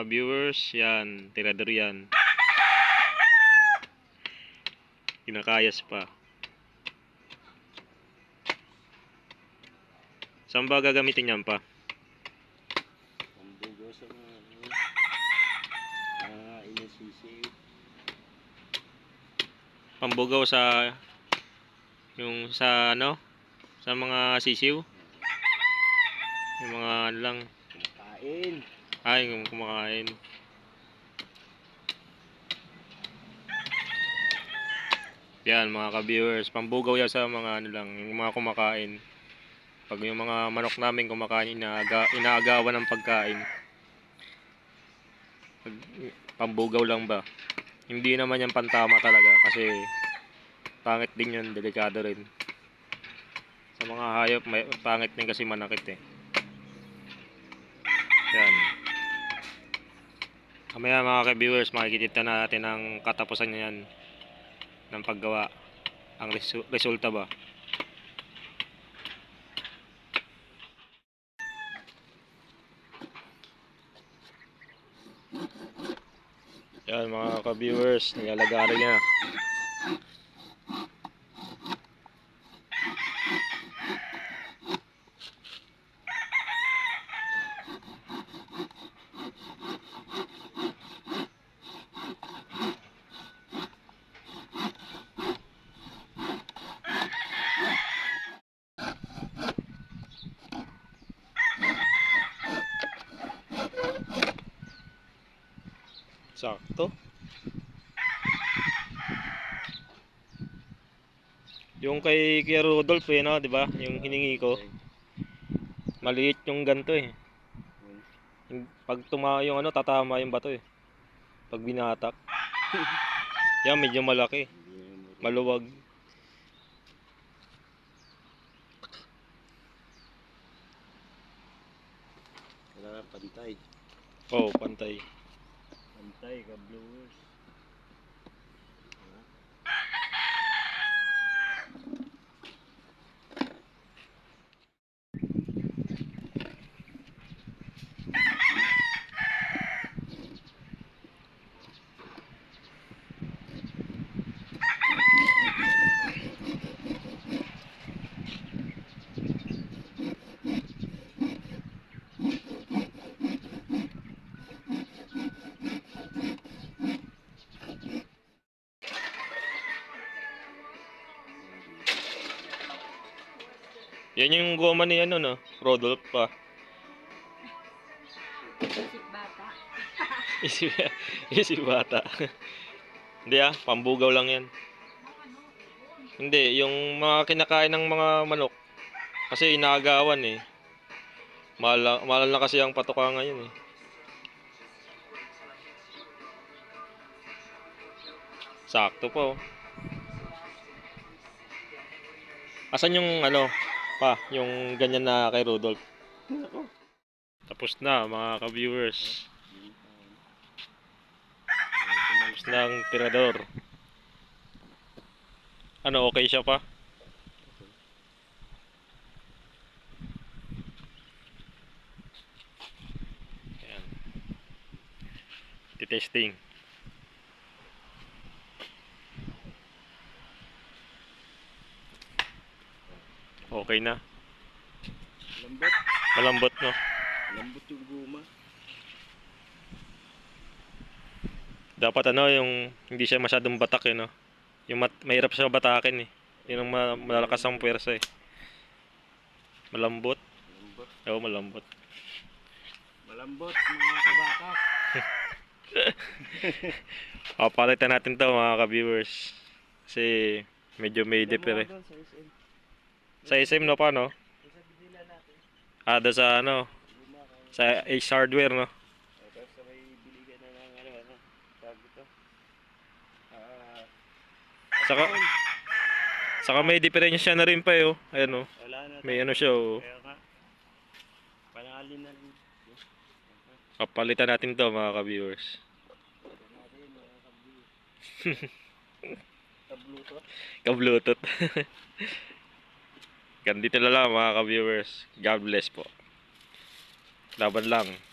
mga viewers, yan, tirador yan. Kinakayas pa. Saan ba gagamitin yan pa? Pambugo sa mga inisisi. Pambugaw sa yung sa ano? Sa mga sisiw? Yung mga ano lang, Kumakain. Ay kumakain. Yan mga ka-viewers, pambugaw yan sa mga ano lang, yung mga kumakain. Pag yung mga manok namin kumakain, inaaga, inaagawan ng pagkain. Pag, pambugaw lang ba? Hindi naman yan pantama talaga kasi pangit din yun, delikado rin. Sa mga hayop, may, pangit din kasi manakit eh. Yan. Kamaya mga ka-viewers, makikita natin ang katapusan niyan ng paggawa. Ang resu- resulta ba? Yan mga ka-viewers, nilalagari niya. Sakto. Yung kay Kuya Rudolph eh, no, 'di ba? Yung hiningi ko. Maliit yung ganto eh. Pag tuma yung ano, tatama yung bato eh. Pag binatak. Yan, medyo malaki. Maluwag. Kailangan pantay. Oh, pantay. Pantay ka blowers. Yan yung goma ni ano no, Rodolph pa. Isip bata. Isip, isip bata. Hindi ah, pambugaw lang yan. Hindi, yung mga kinakain ng mga manok. Kasi inaagawan eh. Mahal, mahal na kasi ang patoka ngayon eh. Sakto po. Asan yung ano, pa, yung ganyan na kay Rudolph? Tapos na mga ka-viewers. Tapos na ang tirador. Ano, okay siya pa? Ayan. Titesting. Okay na. Lambot. Malambot, no? Lambot yung guma. Dapat ano, yung hindi siya masyadong batak eh, no? Yung mat mahirap siya batakin eh. Yun ang ma- malalakas ang puwersa eh. Malambot. Lambot. Oo, malambot. Malambot mga kabata. Papalitan natin to mga ka-viewers. Kasi medyo may dipper eh. Sa SM. No pa no? Ah, doon sa ano, sa Ace Hardware no? Tapos sa may biligan na ng ano, ano. Ito. Ah. Saka, saka may diferensya na rin pa eh, oh. Ayan oh. Wala na. May ano siya oh. Kaya nga. Panalin na rin. Papalitan natin to mga ka-viewers. Natin mga kabli. Tablo to. Ka-bluetooth. Ganito na lang mga ka-viewers. God bless po. Laban lang.